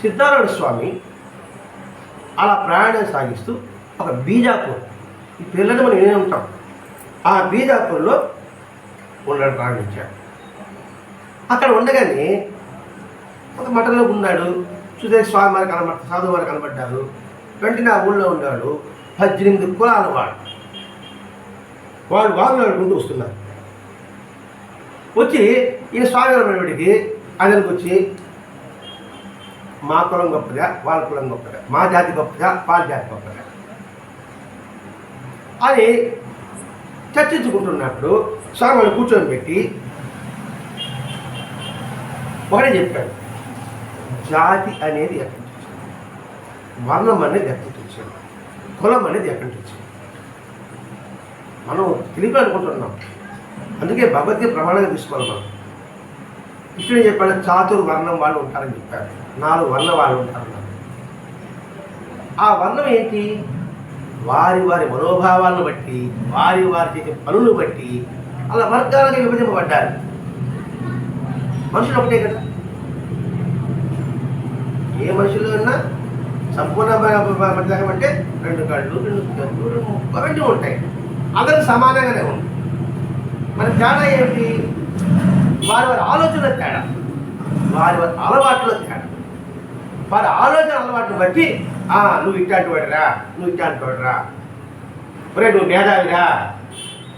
సిద్ధారాయణ స్వామి అలా ప్రయాణం సాగిస్తూ ఒక బీజాపూర్. ఈ పిల్లలు మనం వినే ఉంటాం? ఆ బీజాపూర్లో ఉండడం ప్రారంభించాడు అక్కడ ఉండగానే ఒక మఠంలో ఉన్నాడు. చూసే స్వామి వారు కనబడ సాధువు వారు కనబడ్డారు. వెంటనే ఆ ఊళ్ళో ఉన్నాడు పద్దెనిమిది కులాల వాడు. వాళ్ళు వాళ్ళు ఆడుకుంటూ వస్తున్నారు. వచ్చి ఈ స్వామి వారికి ఆయనకు వచ్చి మా కులం గొప్పగా వాళ్ళ కులం గొప్పగా మా జాతి గొప్పగా వాళ్ళ జాతి గొప్పగా. అని చర్చించుకుంటున్నప్పుడు స్వామిని కూర్చొని పెట్టి ఒకటే చెప్పాడు. జాతి అనేది ఎక్కడి నుంచి వచ్చింది? వర్ణం అనేది ఎక్కడి నుంచి కులం అనేది ఎక్కడి నుంచి మనం తెలిపి అనుకుంటున్నాం. అందుకే భగవద్గీత ప్రమాణంగా తీసుకోవాలి మనం. కృష్ణుడు చెప్పాడు చాతుర్ వర్ణం వాళ్ళు ఉంటారని చెప్పాడు నాలుగు వర్ణ వాళ్ళు ఉంటారు ఆ వర్ణం ఏంటి? వారి వారి మనోభావాలను బట్టి వారి వారి చేసే పనులు బట్టి అలా వర్గాలుగా విభజింపబడ్డారు. మనుషులు ఒకటే కదా. ఏ మనుషులు ఉన్నా సంపూర్ణ మధ్యాహ్నం అంటే రెండు కళ్ళు రెండు కళ్ళు రెండు అవన్నీ ఉంటాయి. అందరూ సమానంగానే ఉంటాయి మన తేడా ఏమిటి? వారి వారి ఆలోచన తేడా. వారి వారి అలవాట్ల తేడా. వారి ఆలోచన అలవాటును బట్టి నువ్వు ఇట్లాంటి వాడిరా నువ్వు ఇట్లాంటి వాడిరా ఒరే నువ్వు మేధావిరా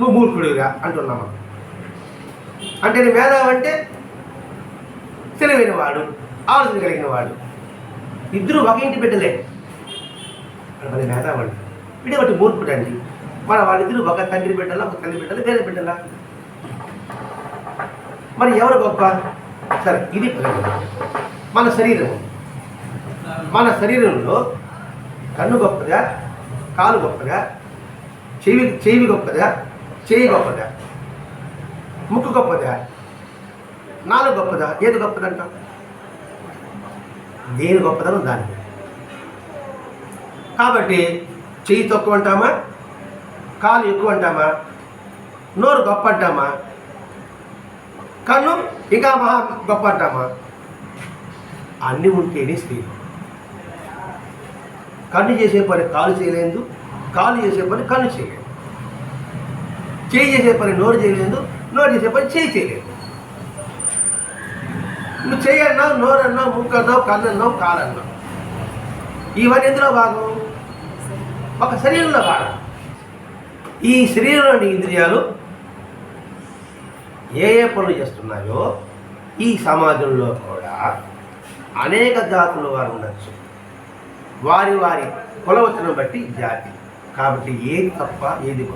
నువ్వు మూర్ఖుడిరా అంటున్నాం అంటే నేను మేధావి అంటే తెలివైన వాడు ఆలోచన కలిగిన వాడు ఇద్దరు ఒక ఇంటి బిడ్డలే. మన మేధావి వీడే ఒకటి మూర్ఖుడండి. మన వాళ్ళిద్దరు ఒక తండ్రి బిడ్డలా ఒక తల్లి బిడ్డలు వేరే బిడ్డలా. మరి ఎవరు గొప్ప? సరే ఇది ప్రజలు. మన శరీరం. మన శరీరంలో కన్ను గొప్పదా? కాలు గొప్పదా? చెవి చెవి గొప్పదా? చేయి గొప్పదా? ముక్కు గొప్పదా? నాలుగు గొప్పదా? ఏది గొప్పదంట? దేని గొప్పదనం దాని. కాబట్టి చెయ్యి తక్కువ అంటామా? కాలు ఎక్కువ అంటామా? నోరు గొప్ప అంటామా? కన్ను ఇంకా మహా గొప్ప అంటామా? అన్నీ ఉంటేనే స్త్రీ కన్ను చేసే పని కాలు చేయలేదు కాలు చేసే పని కన్ను చేయలేదు. చేయి చేసే పని నోరు చేయలేదు నోరు చేసే పని చేయి చేయలేదు. నువ్వు చేయన్నావు నోరు అన్నావు ముక్కు అన్నావు కన్ను అన్నావు కాలు అన్నావు. ఇవన్నీ ఎందులో భాగం? ఒక శరీరంలో భాగం. ఈ శరీరంలోని ఇంద్రియాలు ఏ ఏ పనులు చేస్తున్నాయో ఈ సమాజంలో కూడా అనేక జాతుల వారు ఉండొచ్చు. వారి వారి కులవచనం బట్టి జాతి. కాబట్టి ఏది తప్ప ఏది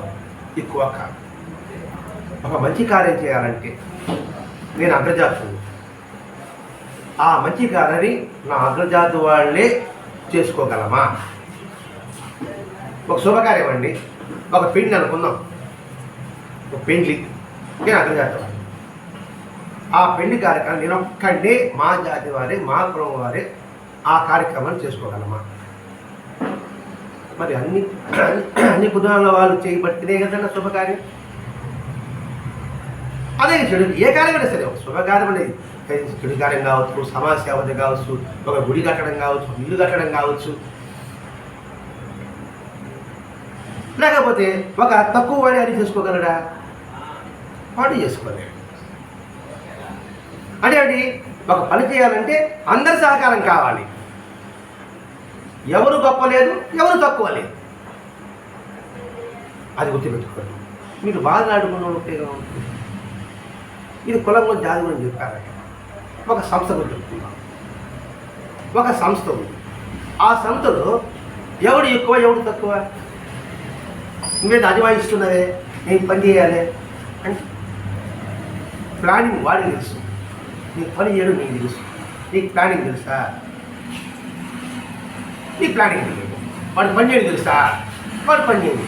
ఎక్కువ కాదు. ఒక మంచి కార్యం చేయాలంటే నేను అగ్రజాతుని ఆ మంచి కార్యాన్ని నా అగ్రజాతి వాళ్ళే చేసుకోగలమా? ఒక శుభకార్యం అండి. ఒక పెండ్లి అనుకుందాం. ఒక పెండ్లి. నేను అగ్రజాతం ఆ పెళ్ళి కార్యక్రమం నేను ఒక్కడే మా జాతి వారే మా కులం వారి ఆ కార్యక్రమాన్ని చేసుకోగలమా? మరి అన్ని అన్ని కుటుంబాల వాళ్ళు చేయబడితేనే కదన్నా శుభకార్యం. అదే చెడు ఏ కార్యమైనా సరే ఒక శుభకార్యం అనేది చెడు కార్యం కావచ్చు సమాజ సేవ కావచ్చు ఒక గుడి కట్టడం కావచ్చు ఇల్లు కట్టడం కావచ్చు. లేకపోతే ఒక తక్కువ వాడి అది చేసుకోగలడా? వాడు చేసుకోలేడు. అంటే ఏంటి ఒక పని చేయాలంటే అందరి సహకారం కావాలి. ఎవరు గొప్ప లేదు ఎవరు తక్కువ లేదు. అది గుర్తుపెట్టుకోండి. మీరు బాగా నాడుకున్న ఉపయోగం ఉంటుంది ఇది కులం గురించి జాతి గురించి చెప్పారంట ఒక సంస్థ గురించి చెప్తున్నాం ఒక సంస్థ ఉంది. ఆ సంస్థలో ఎవడు ఎక్కువ ఎవడు తక్కువ? నువ్వేది అజమాయిస్తున్నదే? నేను పని చేయాలి? అంటే ప్లానింగ్ వాడి తెలుసు. నీకు పని చేయడం నీకు తెలుసు. నీకు ప్లానింగ్ తెలుసా? నీ ప్లానింగ్ తెలియదు వాడు పని చేయడం తెలుసా? వాడు పని చేయదు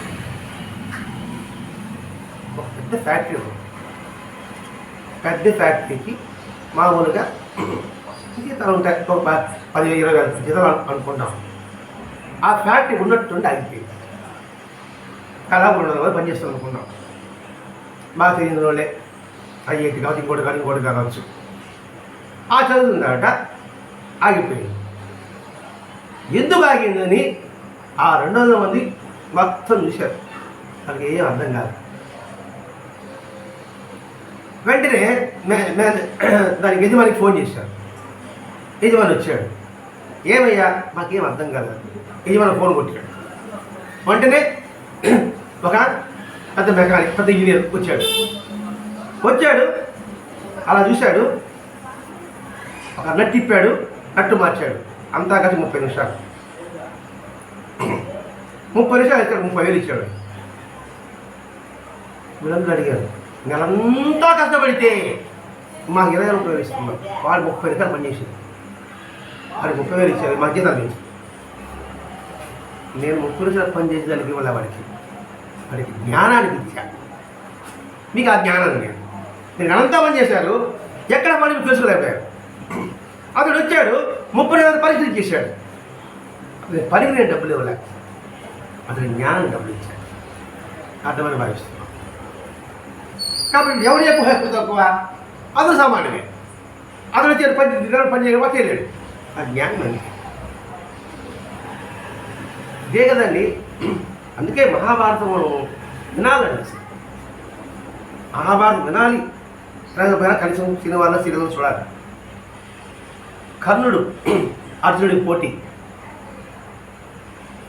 ఒక పెద్ద ఫ్యాక్టరీ పెద్ద ఫ్యాక్టరీకి మామూలుగా జీతాలు ఉంటాయి. ఒక ప- పది ఇరవై వేల జీతాలు అనుకుంటాం. ఆ ఫ్యాక్టరీ ఉన్నట్టుండి ఆగిపోయింది కళా రెండు రోజులు పనిచేస్తాం అనుకున్నాం మాకు తెలియని వాళ్ళే. ఐఐటి కావచ్చు ఇంకోటి కానీ ఇంకోటి కావచ్చు ఆ చదువుతుందట ఆగిపోయింది. ఎందుకు ఆగిందని ఆ రెండు వందల మంది మొత్తం చూశారు. వాళ్ళకి ఏం అర్థం కాదు. వెంటనే దానికి యజమానికి ఫోన్ చేశారు. యజమాని వచ్చాడు. ఏమయ్యా మాకేం అర్థం కాదు. యజమాని ఫోన్ కొట్టాడు. వెంటనే ఒక పెద్ద మెకానిక్ పెద్ద ఇంజనీర్ వచ్చాడు. వచ్చాడు అలా చూశాడు. ఒక నట్టు తిప్పాడు నట్టు మార్చాడు. అంతా కలిసి ముప్పై నిమిషాలు. ముప్పై నిమిషాలు ఇచ్చాడు ముప్పై వేలు ఇచ్చాడు. వీళ్ళందరూ అడిగారు నెలంతా కష్టపడితే మాకు ఇరవై వేలు రూపాయలు వాడు ముప్పై రూపాయలు పనిచేసింది వాడికి ముప్పై వేలు ఇచ్చారు మా జీతాలు నేను ముప్పై రూపాయలు పని చేసేదానికి ఇవ్వలే వాడికి. వాడికి జ్ఞానానికి ఇచ్చా. మీకు ఆ జ్ఞానం లేదు. మీరు అనంతా పని చేశారు ఎక్కడ పడి తెలుసుకోలేకపోయారు వచ్చాడు ముప్పై వేల పరీక్షలు చేశాడు. అతని పనికి నేను డబ్బులు ఇవ్వలేక అతని జ్ఞానం డబ్బులు ఇచ్చాడు. అర్థమని భావిస్తున్నాం. కాబట్టి ఎవరి ఎక్కువ హక్కు తక్కువ? అతను సామాన్యమే. అతను వచ్చాడు పని దినాలు పని చేయడం చేయలేడు. ఆ జ్ఞానం అందుకే. ఇదే కదండి. అందుకే మహాభారతం వినాలండి అసలు. మహాభారతం వినాలి. కలిసి కనీసం సినిమాలో సినిమా చూడాలి. కర్ణుడు అర్జునుడికి పోటీ.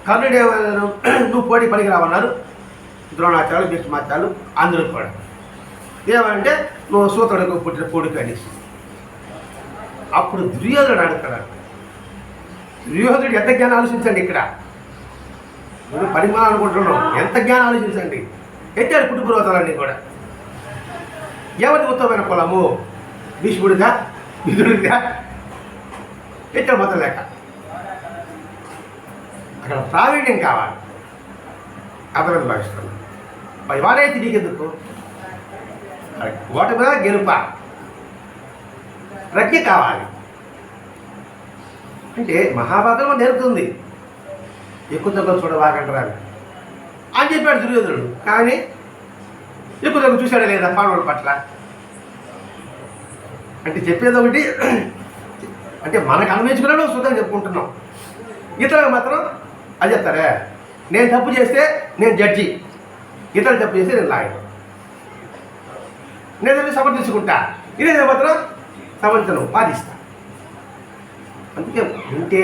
కర్ణుడు ఏమన్నారు నువ్వు పోటీ పనికి రావన్నారు. ద్రోణాచార్యులు భీష్మాచార్యులు అందరూ కూడా. ఏమంటే నువ్వు సూత్రుడికి పుట్టిన కొడుకు అనేసి అప్పుడు దుర్యోధనుడు అడుగుతాడు దుర్యోధనుడు ఎంత జ్ఞానం ఆలోచించండి ఇక్కడ? నువ్వు పరిమాణం అనుకుంటున్నావు ఎంత జ్ఞానం ఆలోచించండి? ఎత్తాడు పుట్టుకురోతాలన్నీ కూడా? ఎవరి ఉత్తమమైన కులము భీష్ముడిగా విధుడిగా ఎత్తాడు మొత్తం లేక అక్కడ ప్రావీణ్యం కావాలి. అతను భావిస్తున్నాను మరి వాడైతే నీకెందుకు ఓట మీద గెలుప? ప్రజ్ఞ కావాలి. అంటే మహాభారతం నేర్పుతుంది. ఎక్కువ తగ్గు చూడవాకంటారు అని చెప్పాడు దుర్యోధనుడు. కానీ ఎక్కువ తగ్గు చూశాడా లేదా పాండవుల పట్ల? అంటే చెప్పేది ఒకటి అంటే మనకు అనుభవించుకున్నాడు సుఖం చెప్పుకుంటున్నాం. ఇతరులకు మాత్రం అది చెప్తారే? నేను తప్పు చేస్తే నేను జడ్జి ఇతరులు తప్పు చేస్తే నేను లాయర్ నేను సమర్థించుకుంటా. ఇదే మాత్రం సమర్థను వాదిస్తా అందుకే వింటే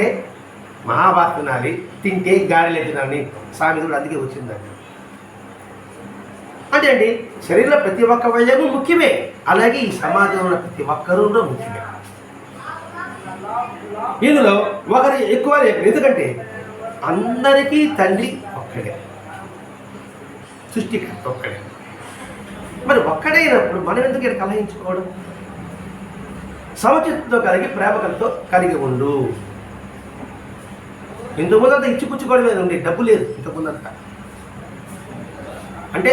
మహాభారత తినాలి తింటే గారెలే తినాలి సామెతలు అందుకే వచ్చిందండి అంటే అండి శరీరంలో ప్రతి ఒక్క వయము ముఖ్యమే. అలాగే ఈ సమాజంలో ప్రతి ఒక్కరూ కూడా ముఖ్యమే. ఇందులో ఒకరి ఎక్కువ లేరు ఎందుకంటే అందరికీ తండ్రి ఒక్కడే. సృష్టికర్త ఒక్కడే. మరి ఒక్కడైనప్పుడు మనం ఎందుకు ఇక్కడ కలహించుకోవడం? సమచిత్తో కలిగి ప్రేమకలతో కలిగి ఉండు. ఇంతకు ముందంతా ఇచ్చిపుచ్చుకోవడం మీద ఉండే డబ్బు లేదు ఇంతకు ముందంతా అంటే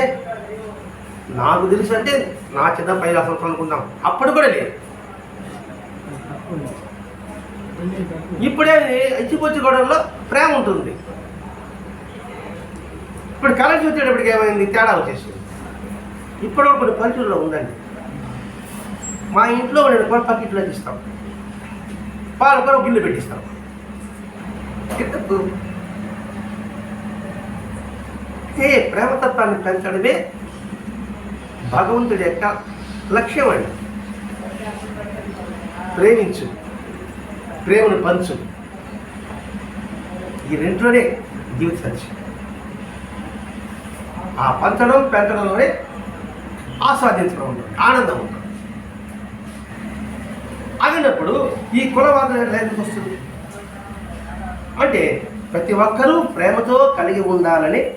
నాకు తెలుసు అంటే నా చిన్న పై సంవత్సరం అనుకుందాం. అప్పుడు కూడా లేదు. ఇప్పుడే ఇచ్చిపుచ్చుకోవడంలో ప్రేమ ఉంటుంది. ఇప్పుడు కరెంట్ వచ్చేటప్పటికి ఏమైంది? తేడా వచ్చేసింది. ఇప్పుడు కొన్ని పరిస్థితుల్లో ఉందండి. మా ఇంట్లో నేను కూడా పక్కింట్లో ఇస్తాం పాలు కూడా బిల్లు పెట్టిస్తాం. ఏ ప్రేమతత్వాన్ని పెంచడమే భగవంతుడి యొక్క లక్ష్యం అండి. ప్రేమించు. ప్రేమను పంచు. ఈ రెంట్లోనే జీవిత సత్యం ఆ పంచడం పెంచడంలోనే ఆస్వాదించడం ఉంటుంది ఆనందం ఉంటుంది. అగినప్పుడు ఈ కులవాదం ఎట్లా ఎందుకు వస్తుంది? అంటే ప్రతి ఒక్కరూ ప్రేమతో కలిగి ఉండాలని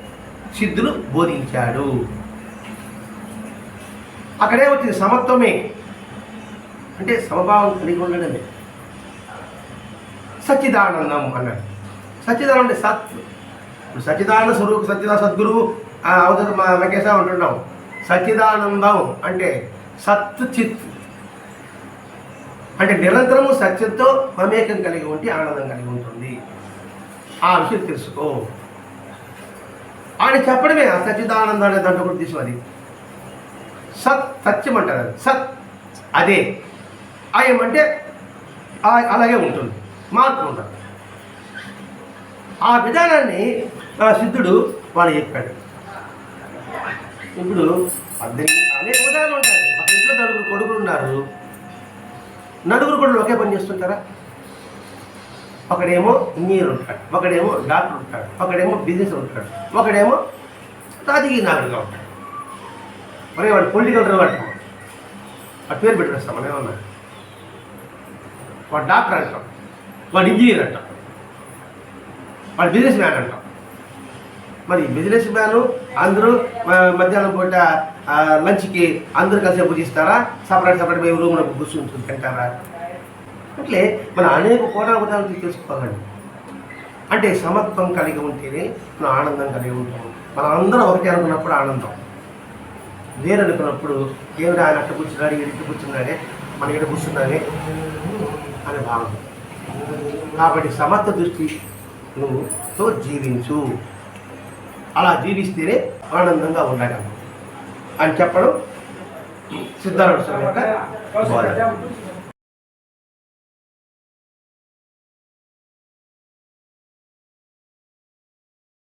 సిద్ధులు బోధించాడు. అక్కడే వచ్చింది సమత్వమే. అంటే సమభావం కలిగి ఉండడమే. సచ్చిదానందం అన్నాడు. సచ్చిదానం అంటే సత్. ఇప్పుడు సచ్చిదానంద స్వరూప సచ్చిదా సద్గురువు ఆ, అవతల మా వెంకటేశ్వర ఉంటున్నాం సచ్చిదానందం అంటే సత్ చిత్. అంటే నిరంతరము సత్యంతో మమేకం కలిగి ఉంటే ఆనందం కలిగి ఉంటుంది. ఆ విషయం తెలుసుకో. ఆయన చెప్పడమే ఆ సచ్చిదానందం అనే దాంట్లో కూడా తీసుకున్నది సత్ సత్యం అంటారు. అది సత్ అదే. అయం అంటే అలాగే ఉంటుంది. మార్పు ఉండదు ఆ విధానాన్ని ఆ సిద్ధుడు వాడు చెప్పాడు. ఇప్పుడు పద్దెనిమిది అనేక ఉదాహరణలు ఉంటాయి. ఒక ఇంట్లో నలుగురు కొడుకులు ఉన్నారు. నలుగురు కొడుకులు ఒకే పని చేస్తుంటారా? ఒకడేమో ఇంజనీర్ ఉంటాడు ఒకడేమో డాక్టర్ ఉంటాడు ఒకడేమో బిజినెస్ ఉంటాడు ఒకడేమో రాజకీయ నాయకుడిగా ఉంటాడు. మరి వాడు పొలిటికల్ వాడు. వాడు పేరు పెట్టేస్తాం మనం ఏమన్నా? వాడు డాక్టర్ అంటాం. వాడు ఇంజనీర్ అంట. వాడు బిజినెస్ మ్యాన్ అంట. మరి బిజినెస్ మ్యాన్ అందరూ మధ్యాహ్నం పూట లంచ్కి అందరూ కలిసి పూజిస్తారా సపరేట్ సపరేట్ మేము రూమ్లో కూర్చుని తింటారా? అట్లే మన అనేక కోటాగుతాలను తెలుసుకోవాలండి. అంటే సమత్వం కలిగి ఉంటేనే మనం ఆనందం కలిగి ఉంటాం మనం అందరం ఒకటి అనుకున్నప్పుడు ఆనందం. వేరు అనుకున్నప్పుడు దేవుడు ఆయన అట్ట కూర్చున్నాడు ఇటు కూర్చున్నాడే మన ఇక్కడ కూర్చున్నాడే అనే భావన. కాబట్టి సమర్థ దృష్టి నువ్వుతో జీవించు. అలా జీవిస్తేనే ఆనందంగా ఉండగలవు. అని చెప్పడం సిద్ధార్థ స్వామి యొక్క